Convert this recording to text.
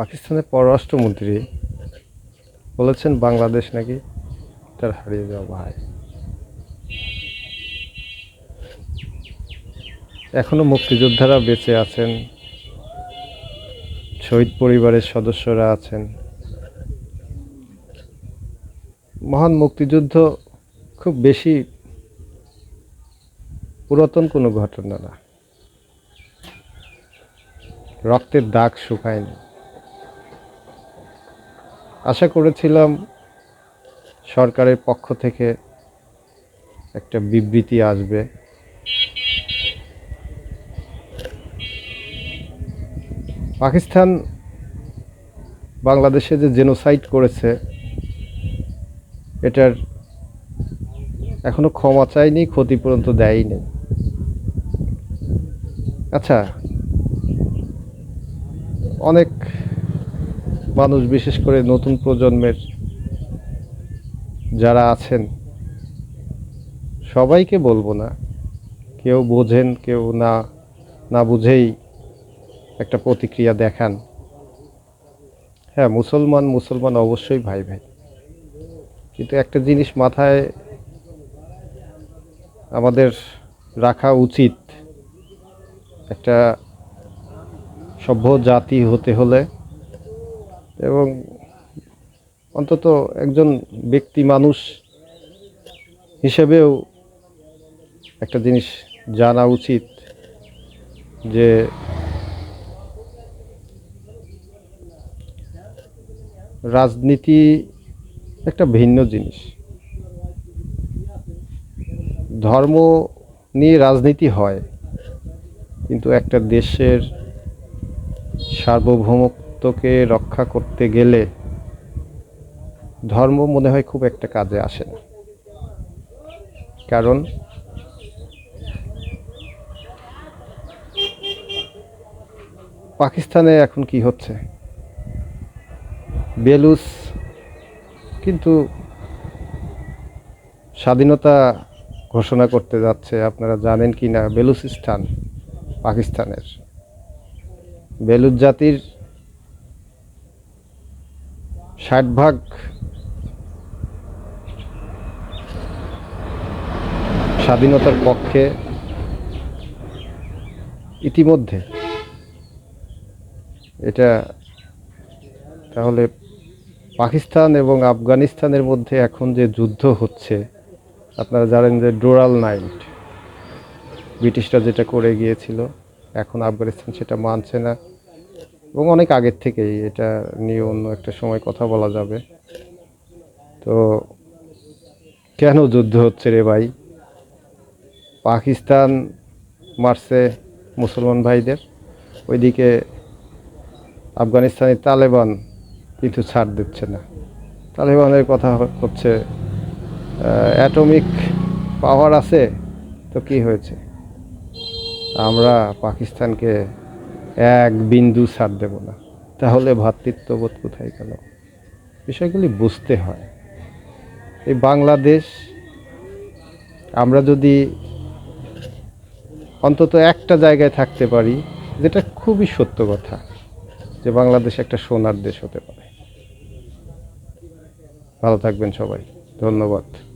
পাকিস্তানের পররাষ্ট্রমন্ত্রী বলেছেন বাংলাদেশ নাকি তার হারিয়ে যাওয়া ভাই। এখনও মুক্তিযোদ্ধারা বেঁচে আছেন, শহীদ পরিবারের সদস্যরা আছেন। মহান মুক্তিযুদ্ধ খুব বেশি পুরাতন কোনো ঘটনা না। রক্তের দাগ শুকায়নি। আশা করেছিলাম সরকারের পক্ষ থেকে একটা বিবৃতি আসবে। পাকিস্তান বাংলাদেশে যে জেনোসাইড করেছে, এটার এখনও ক্ষমা চায়নি ক্ষতিপূরণ তো দেয়নি। আচ্ছা অনেক মানুষ, বিশেষ করে নতুন প্রজন্মের যারা আছেন, সবাইকে বলব না। কেউ বোঝেন, কেউ না না বুঝেই একটা প্রতিক্রিয়া দেখান। হ্যাঁ মুসলমান মুসলমান অবশ্যই ভাই ভাই কিন্তু একটা জিনিস মাথায় আমাদের রাখা উচিত। একটা সভ্য জাতি হতে হলে এবং অন্তত একজন ব্যক্তি মানুষ হিসেবেও একটা জিনিস জানা উচিত যে রাজনীতি একটা ভিন্ন জিনিস। ধর্ম নিয়ে রাজনীতি হয়, কিন্তু একটা দেশের সার্বভৌমত্বকে রক্ষা করতে গেলে ধর্ম মনে হয় খুব একটা কাজে আসে না। কারণ পাকিস্তানে এখন কি হচ্ছে? বেলুস কিন্তু স্বাধীনতা ঘোষণা করতে যাচ্ছে, আপনারা জানেন কি না বেলুচিস্তান পাকিস্তানের। বেলুচ জাতির ষাট ভাগ। স্বাধীনতার পক্ষে ইতিমধ্যে এটা তাহলে পাকিস্তান এবং আফগানিস্তানের মধ্যে এখন যে যুদ্ধ হচ্ছে, আপনারা জানেন যে ডোরাল নাইট, ব্রিটিশরা যেটা করে গিয়েছিল, এখন আফগানিস্তান সেটা মানছে না। এবং অনেক আগের থেকেই এটা নিয়ে অন্য একটা সময় কথা বলা যাবে। তো কেন যুদ্ধ হচ্ছে রে ভাই? পাকিস্তান মারছে মুসলমান ভাইদের, ওইদিকে আফগানিস্তানের তালেবান কিন্তু ছাড় দিচ্ছে না। তালেবানের কথা হচ্ছে অ্যাটমিক পাওয়ার আছে, তো কি হয়েছে? আমরা পাকিস্তানকে এক বিন্দু ছাড় দেব না। তাহলে ভ্রাতৃত্ববোধ কোথায় গেল? বিষয়গুলি বুঝতে হয়। এই বাংলাদেশ, আমরা যদি অন্তত একটা জায়গায় থাকতে পারি, যেটা খুবই সত্য কথা, যে বাংলাদেশ একটা সোনার দেশ হতে পারে। ভালো থাকবেন সবাই। ধন্যবাদ।